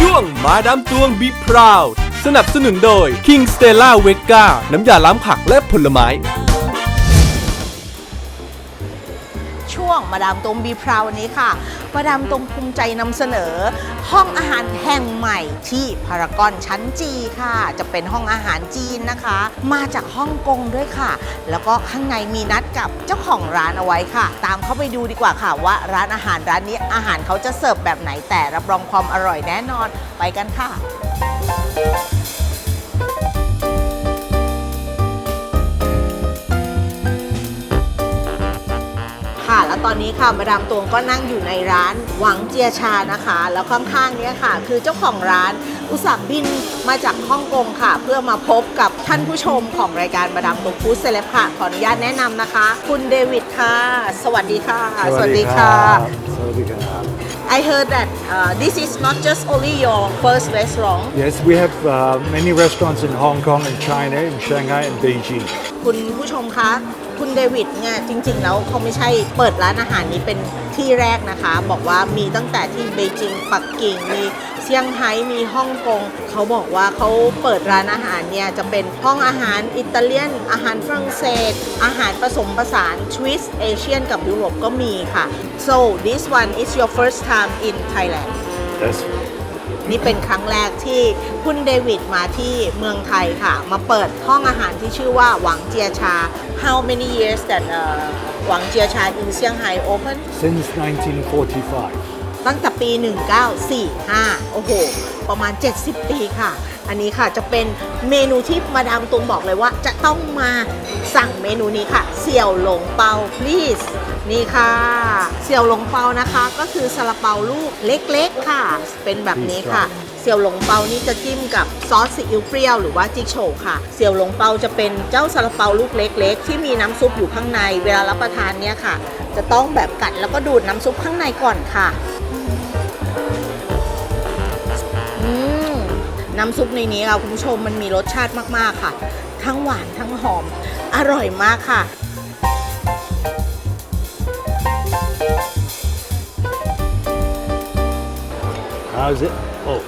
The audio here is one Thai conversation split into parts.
ช่วงมาดามตวงบีพราวสนับสนุนโดย King Stella v e g a น้ำยาล้างผักและผลไม้ มาดามตรงบีพราววันนี้ค่ะ มาดามตรงภูมิใจนำเสนอ ห้องอาหารแห่งใหม่ที่พารากอนชั้นจีค่ะ จะเป็นห้องอาหารจีนนะคะ มาจากฮ่องกงด้วยค่ะ แล้วก็ข้างในมีนัดกับเจ้าของร้านเอาไว้ค่ะ ตามเข้าไปดูดีกว่าค่ะว่าร้านอาหารร้านนี้อาหารเขาจะเสิร์ฟแบบไหนแต่รับรองความอร่อยแน่นอนไปกันค่ะ ตอนนี้ค่ะมาดามตวงก็นั่งอยู่ในร้านหวังเจียชานะคะ แล้วข้างๆเนี้ยค่ะ คือเจ้าของร้านอุตส่าห์บินมาจากฮ่องกงค่ะ เพื่อมาพบกับท่านผู้ชมของรายการมาดามตวงฟู้ดเซเลบค่ะ ขออนุญาตแนะนำนะคะ คุณเดวิดค่ะ สวัสดีค่ะ สวัสดีครับ I heard that uh, this is not just only your first restaurant Yes, we have uh, many restaurants in Hong Kong and China, in Shanghai and Beijing. คุณผู้ชมคะ คุณเดวิดเนี่ยจริง ๆ แล้วเขาไม่ใช่เปิดร้านอาหารนี้เป็นที่แรกนะคะ บอกว่ามีตั้งแต่ที่เบจิงปักกิ่งมีเซี่ยงไฮ้มีฮ่องกงเขาบอกว่าเขาเปิดร้านอาหารเนี่ยจะเป็นห้องอาหารอิตาเลียน อาหารฝรั่งเศส อาหารผสมผสานสวิสเอเชียนกับยุโรปก็มีค่ะ so this one is your first time in Thailand That's นี่เป็นครั้งแรกที่คุณเดวิดมาที่เมืองไทยค่ะ มาเปิดห้องอาหารที่ชื่อว่าหวังเจียชา How many years that uh, หวังเจียชา in Shanghai open since 1945. ตั้งแต่ปี 1945 โอ้โห ประมาณ 70 ปีค่ะ อันนี้ค่ะจะเป็นเมนูที่มาดามตุงบอกเลยว่า จะต้องมาสั่งเมนูนี้ค่ะ เสี่ยวหลงเปา please นี่ค่ะเสี่ยวหลงเปานะคะ ก็คือซาลาเปาลูกเล็ก ๆ ค่ะ เป็นแบบนี้ค่ะเสี่ยวหลงเปานี่จะจิ้มกับซอสซีอิ๊วเปรี้ยวหรือว่าจิกโฉวค่ะเสี่ยวหลงเปาจะเป็นเจ้าซาลาเปาลูกเล็ก ๆ ที่มีน้ำซุปอยู่ข้างใน เวลารับประทานเนี่ยค่ะ จะต้องแบบกัดแล้วก็ดูดน้ำซุปข้างในก่อนค่ะอืมน้ำซุปในนี้ค่ะคุณผู้ชมมันมีรสชาติมากๆค่ะ ทั้งหวานทั้งหอม อร่อยมากค่ะ How's it? Oh,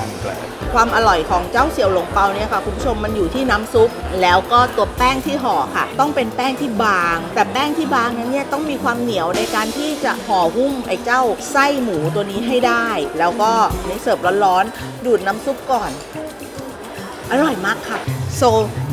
I'm glad. ความอร่อยของเจ้าเสี่ยวหลงเปาเนี่ยค่ะคุณผู้ชมมันอยู่ที่น้ำซุป แล้วก็ตัวแป้งที่ห่อค่ะ ต้องเป็นแป้งที่บาง แต่แป้งที่บางนั้นเนี่ยต้องมีความเหนียวในการที่จะห่อหุ้มไอ้เจ้าไส้หมูตัวนี้ให้ได้ แล้วก็ในเสิร์ฟร้อนๆดูดน้ำซุปก่อน อร่อยมากค่ะ so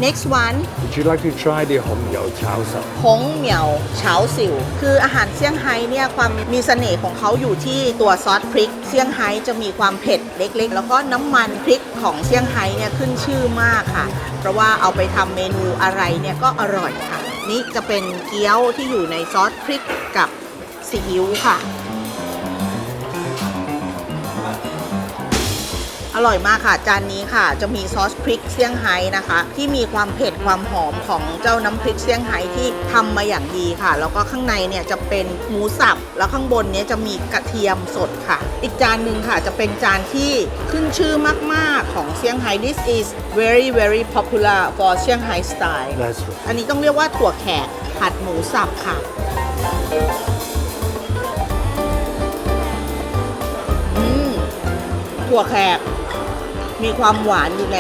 next one Would you like to try the Hong Yao Chao Sao? หงเหมียวเฉาสิว คืออาหารเซี่ยงไฮ้เนี่ยความมีเสน่ห์ของเขาอยู่ที่ตัวซอสพริก เซี่ยงไฮ้จะมีความเผ็ดเล็กๆ แล้วก็น้ำมันพริกของเซี่ยงไฮ้เนี่ยขึ้นชื่อมากค่ะ เพราะว่าเอาไปทำเมนูอะไรเนี่ยก็อร่อยค่ะ นี่จะเป็นเกี๊ยวที่อยู่ในซอสพริกกับซีอิ๊วค่ะ อร่อยมากค่ะ จานนี้ค่ะ จะมีซอสพริกเซี่ยงไฮ้นะคะ ที่มีความเผ็ดความหอมของเจ้าน้ำพริกเซี่ยงไฮ้ที่ทำมาอย่างดีค่ะ แล้วก็ข้างในเนี่ยจะเป็นหมูสับ แล้วข้างบนเนี้ยจะมีกระเทียมสดค่ะ อีกจานหนึ่งค่ะ จะเป็นจานที่ขึ้นชื่อมาก ๆ ของเซี่ยงไฮ้ this is very very popular for เซี่ยงไฮ้ style That's right. อันนี้ต้องเรียกว่าถั่วแขกผัดหมูสับค่ะอืมถั่วแขก มีความหวานอยู่ใน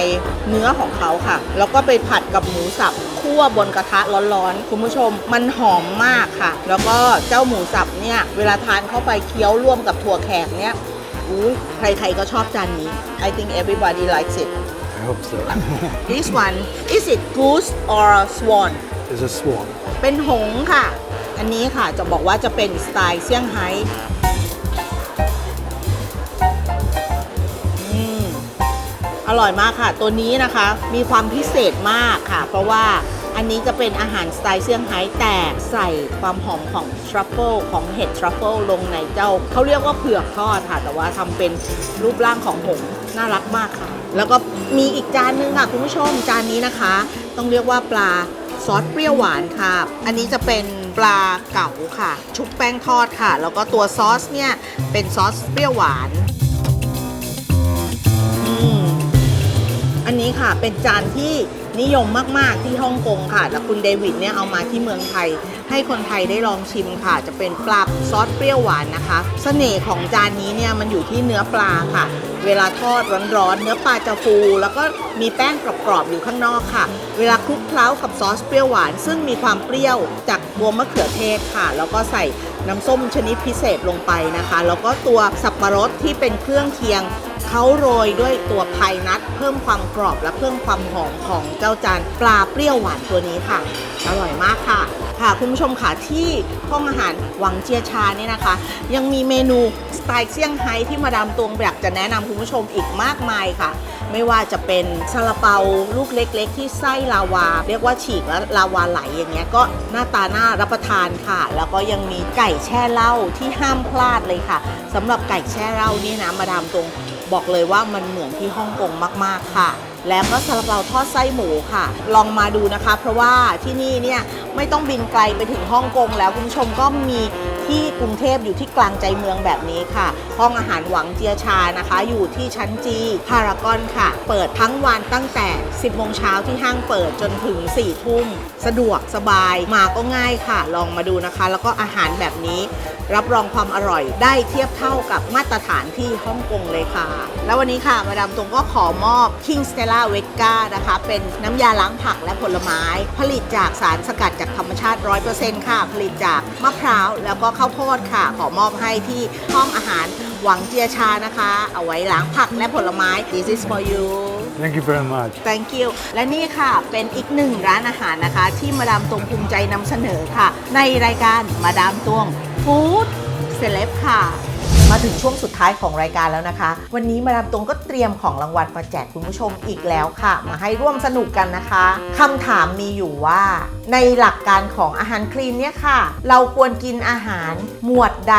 เนื้อของเขาค่ะ แล้วก็ไปผัดกับหมูสับคั่วบนกระทะร้อนๆคุณผู้ชม มันหอมมากค่ะ แล้วก็เจ้าหมูสับเนี่ย เวลาทานเข้าไปเคี้ยวร่วมกับถั่วแขกเนี่ยอุ้ยใครๆก็ชอบจานนี้ I think everybody likes it I hope so. this one is it goose or swan There's a swan. เป็นหงส์ค่ะ อันนี้ค่ะจะบอกว่าจะเป็นสไตล์เซี่ยงไฮ้ ร่อยมากค่ะ ตัวนี้นะคะมีความพิเศษมากค่ะ เพราะว่าอันนี้จะเป็นอาหารสไตล์เซี่ยงไฮ้แต่ใส่ความหอมของทรัฟเฟิลของเห็ดทรัฟเฟิลลงในเจ้าเขาเรียกว่าเผือกทอดค่ะ แต่ว่าทำเป็นรูปร่างของหงส์น่ารักมากค่ะ แล้วก็มีอีกจานนึงค่ะคุณผู้ชมจานนี้นะคะ ต้องเรียกว่าปลาซอสเปรี้ยวหวานค่ะ อันนี้จะเป็นปลาเก๋าค่ะ ชุบแป้งทอดค่ะ แล้วก็ตัวซอสเนี่ยเป็นซอสเปรี้ยวหวาน ค่ะ เป็นจานที่นิยมมาก ๆ ที่ฮ่องกงค่ะ แล้วคุณเดวิดเนี่ยเอามาที่เมืองไทย ให้คนไทยได้ลองชิมค่ะ จะเป็นปลาซอสเปรี้ยวหวานนะคะเสน่ห์ของจานนี้เนี่ยมันอยู่ที่เนื้อปลาค่ะ เวลาทอดร้อนๆเนื้อปลาจะฟู แล้วก็มีแป้งกรอบๆอยู่ข้างนอกค่ะ เวลาคลุกเคล้ากับซอสเปรี้ยวหวาน ซึ่งมีความเปรี้ยวจากบัวมะเขือเทศค่ะ แล้วก็ใส่น้ำส้มชนิดพิเศษลงไปนะคะ แล้วก็ตัวสับปะรดที่เป็นเครื่องเคียงเขาโรยด้วยตัวพายนัทเพิ่มความกรอบและเพิ่มความหอมของเจ้าจานปลาเปรี้ยวหวานตัวนี้ค่ะ อร่อยมากค่ะ ค่ะคุณผู้ชมชมค่ะที่ห้องอาหารหวังเจียชาเนี่ยนะคะ ยังมีเมนูสไตล์เซี่ยงไฮ้ที่มาดามตวงอยากจะแนะนำคุณผู้ชมอีกมากมายค่ะ ไม่ว่าจะเป็นซาลาเปาลูกเล็ก ๆ ที่ไส้ลาวา เรียกว่าฉีกแล้วลาวาไหลอย่างเงี้ยก็หน้าตาน่ารับประทานค่ะ แล้วก็ยังมีไก่แช่เหล้าที่ห้ามพลาดเลยค่ะสำหรับไก่แช่เหล้านี่นะมาดามตวงบอกเลยว่ามันเหมือนที่ฮ่องกงมากๆค่ะ แล้วก็ซาลาเปาทอดไส้หมูค่ะ ลองมาดูนะคะ เพราะว่าที่นี่เนี่ยไม่ต้องบินไกลไปถึงฮ่องกงแล้วคุณผู้ชมก็มี ที่กรุงเทพอยู่ที่กลางใจเมืองแบบนี้ค่ะ ห้องอาหารหวังเจียชานะคะ อยู่ที่ชั้นจีพารากอนค่ะ เปิดทั้งวันตั้งแต่ 10โมงเช้าที่ห้างเปิดจนถึง 4 ทุ่ม สะดวกสบายมาก็ง่ายค่ะ ลองมาดูนะคะ แล้วก็อาหารแบบนี้ รับรองความอร่อยได้เทียบเท่ากับมาตรฐานที่ฮ่องกงเลยค่ะ แล้ววันนี้ค่ะ มาดามตรงก็ขอมอบ King Stella v e g a นะคะ เป็นน้ำยาล้างผักและผลไม้ ผลิตจากสารสกัดจากธรรมชาติ 100%ค่ะ ผลิตจาก มะพร้าวแล้วก็ข้าวโพดค่ะ ขอมอบให้ที่ห้องอาหารหวังเจียชานะคะ เอาไว้ล้างผักและผลไม้ This is for you Thank you very much. Thank you และนี่ค่ะเป็นอีกหนึ่งร้านอาหารนะคะ ที่มาดามตวงภูมิใจนำเสนอค่ะ ในรายการมาดามตวงฟู้ดเซเลบค่ะ มาถึงช่วงสุดท้ายของรายการแล้วนะคะ วันนี้มาดามตวงก็เตรียมของรางวัลมาแจกคุณผู้ชมอีกแล้วค่ะ มาให้ร่วมสนุกกันนะคะคำถามมีอยู่ว่า ในหลักการของอาหารคลีนเนี่ยค่ะ เราควรกินอาหารหมวดใด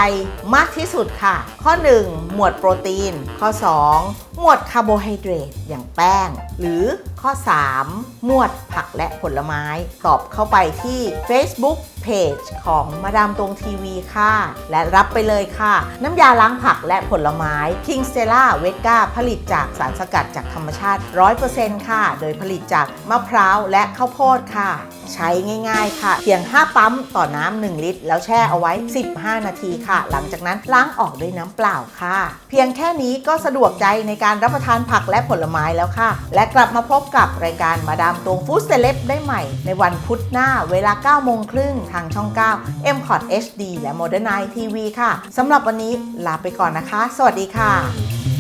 มากที่สุดค่ะ ข้อ 1 หมวดโปรตีน ข้อ 2 หมวดคาร์โบไฮเดรตอย่างแป้ง หรือ ข้อ 3 มวดผักและผลไม้ ตอบเข้าไปที่ Facebook Page ของมาดามตวงทีวีค่ะ และรับไปเลยค่ะ น้ำยาล้างผักและผลไม้ King Stella v e g a ผลิตจากสารสกัดจากธรรมชาติ 100%ค่ะ โดยผลิตจากมะพร้าวและข้าวโพดค่ะ ใช้ง่ายๆค่ะ เพียง 5 ปั๊มต่อน้ำ 1 ลิตร แล้วแช่เอาไว้ 15 นาทีค่ะ หลังจากนั้นล้างออกด้วยน้ำเปล่าค่ะ เพียงแค่นี้ก็สะดวกใจในการรับประทานผักและผลไม้แล้วค่ะ และกลับมาพบกับรายการมาดามตวงฟู้ดเซเลบได้ใหม่ ในวันพุธหน้าเวลา 9 โมงครึ่งทางช่อง 9 m c o t HD และ Modern Eye TV ค่ะ สำหรับวันนี้ลาไปก่อนนะคะ สวัสดีค่ะ